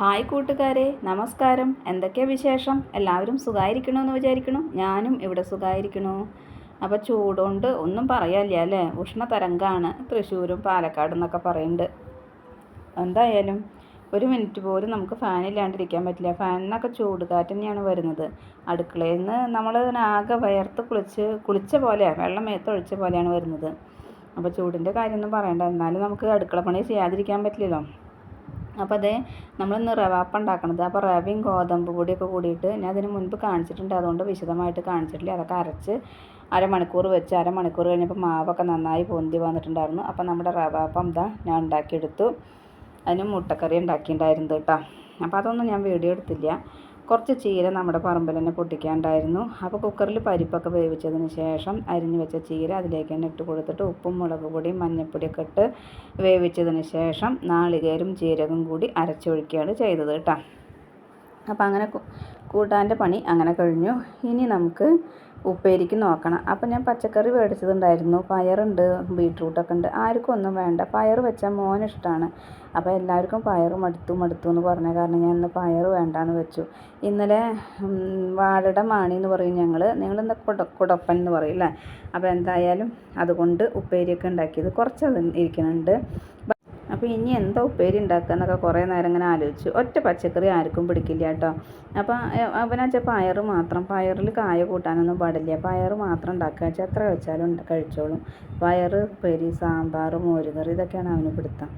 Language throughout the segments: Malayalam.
ഹായ് കൂട്ടുകാരെ നമസ്കാരം. എന്തൊക്കെയാ വിശേഷം? എല്ലാവരും സുഖമായിരിക്കണമെന്ന് വിചാരിക്കണോ? ഞാനും ഇവിടെ സുഖമായിരിക്കണു അപ്പോൾ ചൂടുകൊണ്ട് ഒന്നും പറയാനില്ല അല്ലേ? ഉഷ്ണതരംഗമാണ് തൃശ്ശൂരും പാലക്കാടും എന്നൊക്കെ പറയുന്നുണ്ട് എന്തായാലും ഒരു മിനിറ്റ് പോലും നമുക്ക് ഫാനില്ലാണ്ടിരിക്കാൻ പറ്റില്ല. ഫാനിനൊക്കെ ചൂട് കാറ്റ് തന്നെയാണ് വരുന്നത്. അടുക്കളയിൽ നിന്ന് നമ്മൾ ആകെ വയർത്ത് കുളിച്ച് കുളിച്ച പോലെയാണ് വെള്ളം മേത്തൊഴിച്ച പോലെയാണ് വരുന്നത്. അപ്പോൾ ചൂടിന്റെ കാര്യമൊന്നും പറയണ്ട. എന്നാലും നമുക്ക് അടുക്കള പണി ചെയ്യാതിരിക്കാൻ പറ്റില്ലല്ലോ. അപ്പോൾ അതേ നമ്മളിന്ന് റവാപ്പ ഉണ്ടാക്കണത്. അപ്പോൾ റവയും ഗോതമ്പ് പൊടിയൊക്കെ കൂടിയിട്ട് ഞാൻ അതിന് മുൻപ് കാണിച്ചിട്ടുണ്ട്. അതുകൊണ്ട് വിശദമായിട്ട് കാണിച്ചിട്ടില്ല. അതൊക്കെ അരച്ച് അരമണിക്കൂർ വെച്ച് അരമണിക്കൂർ കഴിഞ്ഞപ്പോൾ മാവൊക്കെ നന്നായി പൊന്തി വന്നിട്ടുണ്ടായിരുന്നു. അപ്പോൾ നമ്മുടെ റവാപ്പം ദാ ഞാൻ ഉണ്ടാക്കിയെടുത്തു. അതിന് മുട്ടക്കറി ഉണ്ടാക്കിയിട്ടുണ്ടായിരുന്നു കേട്ടോ. അപ്പോൾ അതൊന്നും ഞാൻ വീഡിയോ എടുത്തില്ല. കുറച്ച് ചീര നമ്മുടെ പറമ്പിൽ തന്നെ പൊട്ടിക്കാണ്ടായിരുന്നു. അപ്പോൾ കുക്കറിൽ പരിപ്പൊക്കെ വേവിച്ചതിന് ശേഷം അരിഞ്ഞു വെച്ച ചീര അതിലേക്ക് തന്നെ ഇട്ട് കൊടുത്തിട്ട് ഉപ്പും മുളക് പൊടിയും മഞ്ഞൾപ്പൊടിയൊക്കെ ഇട്ട് വേവിച്ചതിന് ശേഷം നാളികേരും ജീരകം കൂടി അരച്ചൊഴിക്കുകയാണ് ചെയ്തത് കേട്ടോ. അപ്പോൾ അങ്ങനെ കൂട്ടാന്റെ പണി അങ്ങനെ കഴിഞ്ഞു. ഇനി നമുക്ക് ഉപ്പേരിക്ക് നോക്കണം. അപ്പോൾ ഞാൻ പച്ചക്കറി മേടിച്ചതുണ്ടായിരുന്നു. പയറുണ്ട് ബീട്രൂട്ടൊക്കെ ഉണ്ട്. ആർക്കും ഒന്നും വേണ്ട. പയർ വെച്ചാൽ മോന് ഇഷ്ടമാണ് അപ്പോൾ എല്ലാവർക്കും പയർ മടുത്തു മടുത്തു എന്ന് പറഞ്ഞ കാരണം ഞാൻ ഇന്ന് പയർ വേണ്ടാന്ന് വെച്ചു. ഇന്നലെ വാഴയുടെ മാണി എന്ന് പറയും ഞങ്ങൾ നിങ്ങളെന്താ കുട കുടപ്പൻ എന്ന് പറയും അല്ലേ? അപ്പോൾ എന്തായാലും അതുകൊണ്ട് ഉപ്പേരിയൊക്കെ ഉണ്ടാക്കിയത് കുറച്ച് അത് ഇരിക്കുന്നുണ്ട്. അപ്പോൾ ഇനി എന്തോ ഉപ്പേരി ഉണ്ടാക്കുക എന്നൊക്കെ കുറേ നേരം ഇങ്ങനെ ആലോചിച്ചു. ഒറ്റ പച്ചക്കറി ആർക്കും പിടിക്കില്ല കേട്ടോ. അപ്പോൾ അവനാച്ചാൽ പയർ മാത്രം. പയറിൽ കായ കൂട്ടാനൊന്നും പാടില്ല. പയർ മാത്രം ഉണ്ടാക്കുക വെച്ചാൽ എത്ര വെച്ചാലും കഴിച്ചോളും. പയർ ഉപ്പേരി സാമ്പാർ മോരുകറി ഇതൊക്കെയാണ് അവന് പിടുത്തം.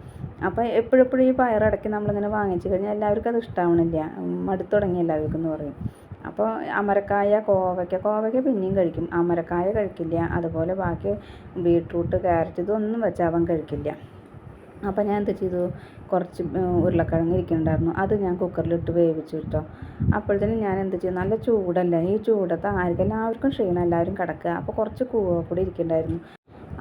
അപ്പോൾ എപ്പോഴെപ്പോഴും ഈ പയറടക്കി നമ്മളിങ്ങനെ വാങ്ങിച്ചു കഴിഞ്ഞാൽ എല്ലാവർക്കും അത് ഇഷ്ടമാവണില്ല മടുത്തു തുടങ്ങി എല്ലാവർക്കും എന്ന് പറയും. അപ്പോൾ അമരക്കായ കോവയ്ക്ക കോവയ്ക്ക പിന്നെയും കഴിക്കും. അമരക്കായ കഴിക്കില്ല. അതുപോലെ ബാക്കി ബീട്രൂട്ട് ക്യാരറ്റ് ഇതൊന്നും വെച്ചാൽ അവൻ കഴിക്കില്ല. അപ്പോൾ ഞാൻ എന്ത് ചെയ്തു? കുറച്ച് ഉരുളക്കിഴങ്ങ് ഇരിക്കുന്നുണ്ടായിരുന്നു. അത് ഞാൻ കുക്കറിലിട്ട് വേവിച്ചു കേട്ടോ. അപ്പോഴത്തേനും ഞാൻ എന്ത് ചെയ്തു? നല്ല ചൂടല്ലേ? ഈ ചൂടത്ത് ആർക്കും എല്ലാവർക്കും ക്ഷീണം എല്ലാവരും കിടക്കുക. അപ്പോൾ കുറച്ച് കൂവപ്പൊടി ഇരിക്കുന്നുണ്ടായിരുന്നു.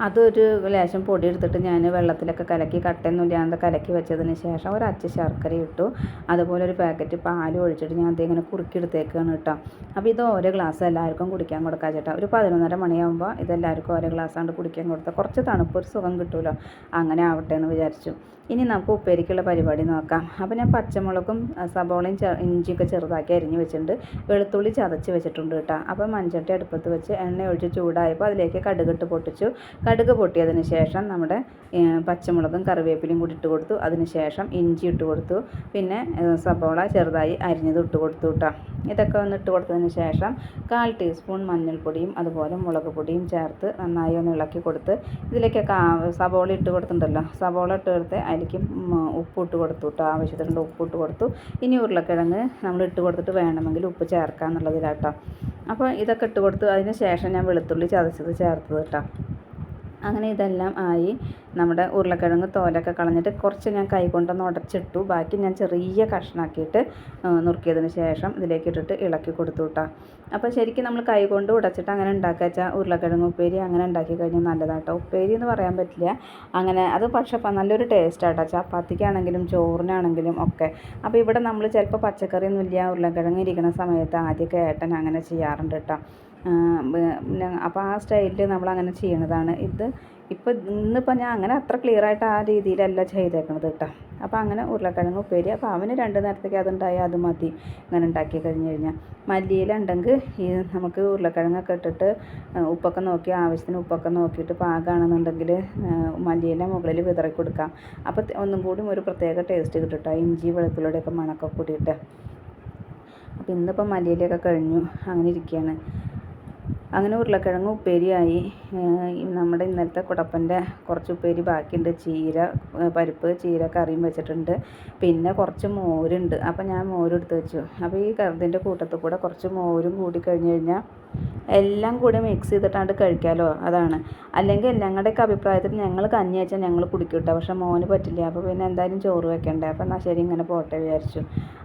അതൊരു ലേശം പൊടി എടുത്തിട്ട് ഞാൻ വെള്ളത്തിലൊക്കെ കലക്കി കട്ടയൊന്നുമില്ലാതെ കലക്കി വെച്ചതിന് ശേഷം ഒരു അച്ച ശർക്കര ഇട്ടു. അതുപോലെ ഒരു പാക്കറ്റ് പാൽ ഒഴിച്ചിട്ട് ഞാൻ അതിങ്ങനെ കുറുക്കിയെടുത്തേക്കാണ് കേട്ടോ. അപ്പോൾ ഇത് ഓരോ ഗ്ലാസ് എല്ലാവർക്കും കുടിക്കാൻ കൊടുക്കാം ചേട്ടാ. ഒരു പതിനൊന്നര മണിയാകുമ്പോൾ ഇതെല്ലാവർക്കും ഓരോ ഗ്ലാസ് കൊണ്ട് കുടിക്കാൻ കൊടുത്താൽ കുറച്ച് തണുപ്പ് ഒരു സുഖം കിട്ടുമല്ലോ അങ്ങനെ ആവട്ടെ എന്ന് വിചാരിച്ചു. ഇനി നമുക്ക് ഉപ്പേരിക്കുള്ള പരിപാടി നോക്കാം. അപ്പോൾ ഞാൻ പച്ചമുളകും സബോളയും ഇഞ്ചിയൊക്കെ ചെറുതാക്കി അരിഞ്ഞ് വെച്ചിട്ടുണ്ട്. വെളുത്തുള്ളി ചതച്ച് വെച്ചിട്ടുണ്ട് കേട്ടോ. അപ്പോൾ മൺചട്ടി അടുപ്പത്ത് വെച്ച് എണ്ണ ഒഴിച്ച് ചൂടായപ്പോൾ അതിലേക്ക് കടുകിട്ട് പൊട്ടിച്ചു. കടുക് പൊട്ടിയതിന് ശേഷം നമ്മുടെ പച്ചമുളകും കറിവേപ്പിലയും കൂടി ഇട്ട് കൊടുത്തു. അതിന് ശേഷം ഇഞ്ചി ഇട്ട് കൊടുത്തു. പിന്നെ സബോള ചെറുതായി അരിഞ്ഞത് ഇട്ട് കൊടുത്തു കേട്ടോ ഇതൊക്കെ ഒന്ന് ഇട്ട് കൊടുത്തതിന് ശേഷം കാൽ ടീസ്പൂൺ മഞ്ഞൾപ്പൊടിയും അതുപോലെ മുളക് പൊടിയും ചേർത്ത് നന്നായി ഒന്ന് ഇളക്കി കൊടുത്ത് ഇതിലേക്കൊക്കെ സബോള ഇട്ട് കൊടുത്തിട്ടുണ്ടല്ലോ. സബോള ഇട്ട് കൊടുത്ത് അതിലേക്ക് ഉപ്പ് ഇട്ട് കൊടുത്തു കേട്ടോ ആവശ്യത്തിനുള്ള ഉപ്പ് ഇട്ട് കൊടുത്തു. ഇനി ഉരുളക്കിഴങ്ങ് നമ്മൾ ഇട്ട് കൊടുത്തിട്ട് വേണമെങ്കിൽ ഉപ്പ് ചേർക്കാന്നുള്ളതിലാട്ടോ അപ്പോൾ ഇതൊക്കെ ഇട്ട് കൊടുത്തു അതിന് ശേഷം ഞാൻ വെളുത്തുള്ളി ചതച്ചത് ചേർത്തത് കേട്ടോ അങ്ങനെ ഇതെല്ലാം ആയി നമ്മുടെ ഉരുളക്കിഴങ്ങ് തോലൊക്കെ കളഞ്ഞിട്ട് കുറച്ച് ഞാൻ കൈ കൊണ്ടൊന്ന് ഉടച്ചിട്ടു. ബാക്കി ഞാൻ ചെറിയ കഷ്ണാക്കിയിട്ട് നുറുക്കിയതിന് ശേഷം ഇതിലേക്ക് ഇട്ടിട്ട് ഇളക്കി കൊടുത്തു കേട്ടോ അപ്പോൾ ശരിക്കും നമ്മൾ കൈ കൊണ്ട് ഉടച്ചിട്ട് അങ്ങനെ ഉണ്ടാക്കുക വെച്ചാൽ ഉരുളക്കിഴങ്ങ് ഉപ്പേരി അങ്ങനെ ഉണ്ടാക്കി കഴിഞ്ഞാൽ നല്ലതാട്ടോ. ഉപ്പേരി എന്ന് പറയാൻ പറ്റില്ല. അങ്ങനെ അത് പക്ഷേ നല്ലൊരു ടേസ്റ്റ് ആട്ടോ. ചപ്പാത്തിക്കാണെങ്കിലും ചോറിനാണെങ്കിലും ഒക്കെ. അപ്പോൾ ഇവിടെ നമ്മൾ ചിലപ്പോൾ പച്ചക്കറിയൊന്നുമില്ല ഉരുളക്കിഴങ്ങ് ഇരിക്കുന്ന സമയത്ത് ആദ്യമൊക്കെ ഏട്ടൻ അങ്ങനെ ചെയ്യാറുണ്ട് കേട്ടോ അപ്പോൾ ആ സ്റ്റൈലിൽ നമ്മൾ അങ്ങനെ ചെയ്യണതാണ്. ഇത് ഇപ്പോൾ ഇന്നിപ്പോൾ ഞാൻ അങ്ങനെ അത്ര ക്ലിയർ ആയിട്ട് ആ രീതിയിലല്ല ചെയ്തേക്കണത് കേട്ടോ അപ്പോൾ അങ്ങനെ ഉരുളക്കിഴങ്ങ് ഉപ്പേരി അപ്പോൾ അവന് രണ്ട് നേരത്തേക്ക് അതുണ്ടായാൽ അത് മതി. അങ്ങനെ ഉണ്ടാക്കി കഴിഞ്ഞ് കഴിഞ്ഞാൽ മല്ലിയില ഉണ്ടെങ്കിൽ ഈ നമുക്ക് ഉരുളക്കിഴങ്ങൊക്കെ ഇട്ടിട്ട് ഉപ്പൊക്കെ നോക്കി ആവശ്യത്തിന് ഉപ്പൊക്കെ നോക്കിയിട്ട് പാകമാണെന്നുണ്ടെങ്കിൽ മല്ലിയില മുകളിൽ വിതറി കൊടുക്കാം. അപ്പോൾ ഒന്നും കൂടി ഒരു പ്രത്യേക ടേസ്റ്റ് കിട്ടും കേട്ടോ ഇഞ്ചി വെളുത്തുള്ളിയുടെയൊക്കെ മണമൊക്കെ കൂടിയിട്ട്. അപ്പോൾ ഇന്നിപ്പോൾ മല്ലിയിലൊക്കെ കഴിഞ്ഞു. അങ്ങനെ ഇരിക്കുകയാണ് അങ്ങനെ ഉരുളക്കിഴങ്ങ് ഉപ്പേരിയായി. നമ്മുടെ ഇന്നലത്തെ കുടപ്പന്റെ കുറച്ച് ഉപ്പേരി ബാക്കിയുണ്ട്. ചീര പരിപ്പ് ചീര കറിയും വെച്ചിട്ടുണ്ട്. പിന്നെ കുറച്ച് മോരുണ്ട്. അപ്പോൾ ഞാൻ മോരെടുത്ത് വെച്ചു. അപ്പോൾ ഈ കറിന്റെ കൂട്ടത്തിൽ കൂടെ കുറച്ച് മോരും കൂടി കഴിഞ്ഞ് കഴിഞ്ഞാൽ എല്ലാം കൂടി മിക്സ് ചെയ്തിട്ടാണ്ട് കഴിക്കാമല്ലോ അതാണ്. അല്ലെങ്കിൽ ഞങ്ങളുടെയൊക്കെ അഭിപ്രായത്തിൽ ഞങ്ങൾ കഞ്ഞി വെച്ചാൽ ഞങ്ങൾ കുടിക്കും പക്ഷേ മോന് പറ്റില്ല. അപ്പോൾ പിന്നെ എന്തായാലും ചോറ് വെക്കണ്ടേ? അപ്പോൾ എന്നാൽ ശരി ഇങ്ങനെ പോട്ടെ വിചാരിച്ചു.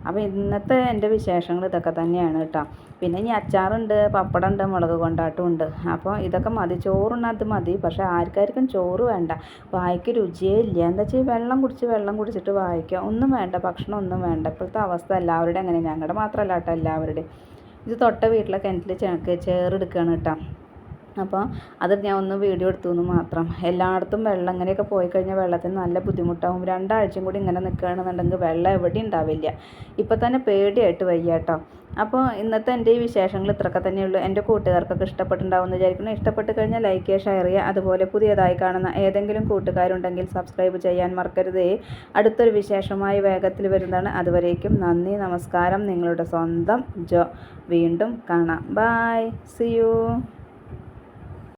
അപ്പോൾ ഇന്നത്തെ എന്റെ വിശേഷങ്ങൾ ഇതൊക്കെ തന്നെയാണ് കേട്ടോ. പിന്നെ ഇനി അച്ചാറുണ്ട് പപ്പടമുണ്ട് മുളക് കൊണ്ടാട്ടും ഉണ്ട്. അപ്പോൾ ഇതൊക്കെ മതി. ചോറുണ്ണാത് മതി. പക്ഷേ ആർക്കാർക്കും ചോറ് വേണ്ട. വായിക്ക് രുചിയേ ഇല്ല. എന്താ വെച്ചാൽ വെള്ളം കുടിച്ച് വെള്ളം കുടിച്ചിട്ട് വായിക്കുക. ഒന്നും വേണ്ട. ഭക്ഷണം ഒന്നും വേണ്ട. ഇപ്പോഴത്തെ അവസ്ഥ എല്ലാവരുടെയും അങ്ങനെ ഞങ്ങളുടെ മാത്രമല്ല കേട്ടോ എല്ലാവരുടെയും. ഇത് തൊട്ട വീട്ടിലെ കിണറ്റിൽ ചേറെടുക്കുകയാണ് കേട്ടോ. അപ്പോൾ അത് ഞാൻ ഒന്ന് വീഡിയോ എടുത്തു എന്ന് മാത്രം. എല്ലായിടത്തും വെള്ളം ഇങ്ങനെയൊക്കെ പോയി കഴിഞ്ഞാൽ വെള്ളത്തിന് നല്ല ബുദ്ധിമുട്ടാവും. രണ്ടാഴ്ചയും കൂടി ഇങ്ങനെ നിൽക്കുകയാണെന്നുണ്ടെങ്കിൽ വെള്ളം എവിടെയും ഉണ്ടാവില്ല. ഇപ്പോൾ തന്നെ പേടിയായിട്ട് വയ്യ കേട്ടോ. അപ്പോൾ ഇന്നത്തെ എന്റെ ഈ വിശേഷങ്ങൾ ഇത്രയൊക്കെ തന്നെയുള്ളൂ എന്റെ കൂട്ടുകാർക്കൊക്കെ ഇഷ്ടപ്പെട്ടുണ്ടാവും എന്ന് വിചാരിക്കുന്നു. ഇഷ്ടപ്പെട്ട് കഴിഞ്ഞാൽ ലൈക്ക് ചെയ്യുക ഷെയർ ചെയ്യുക. അതുപോലെ പുതിയതായി കാണുന്ന ഏതെങ്കിലും കൂട്ടുകാരുണ്ടെങ്കിൽ സബ്സ്ക്രൈബ് ചെയ്യാൻ മറക്കരുതേ. അടുത്തൊരു വിശേഷമായി വേഗത്തിൽ വരുന്നതാണ്. അതുവരേക്കും നന്ദി നമസ്കാരം. നിങ്ങളുടെ സ്വന്തം ജോ. വീണ്ടും കാണാം. Bye C U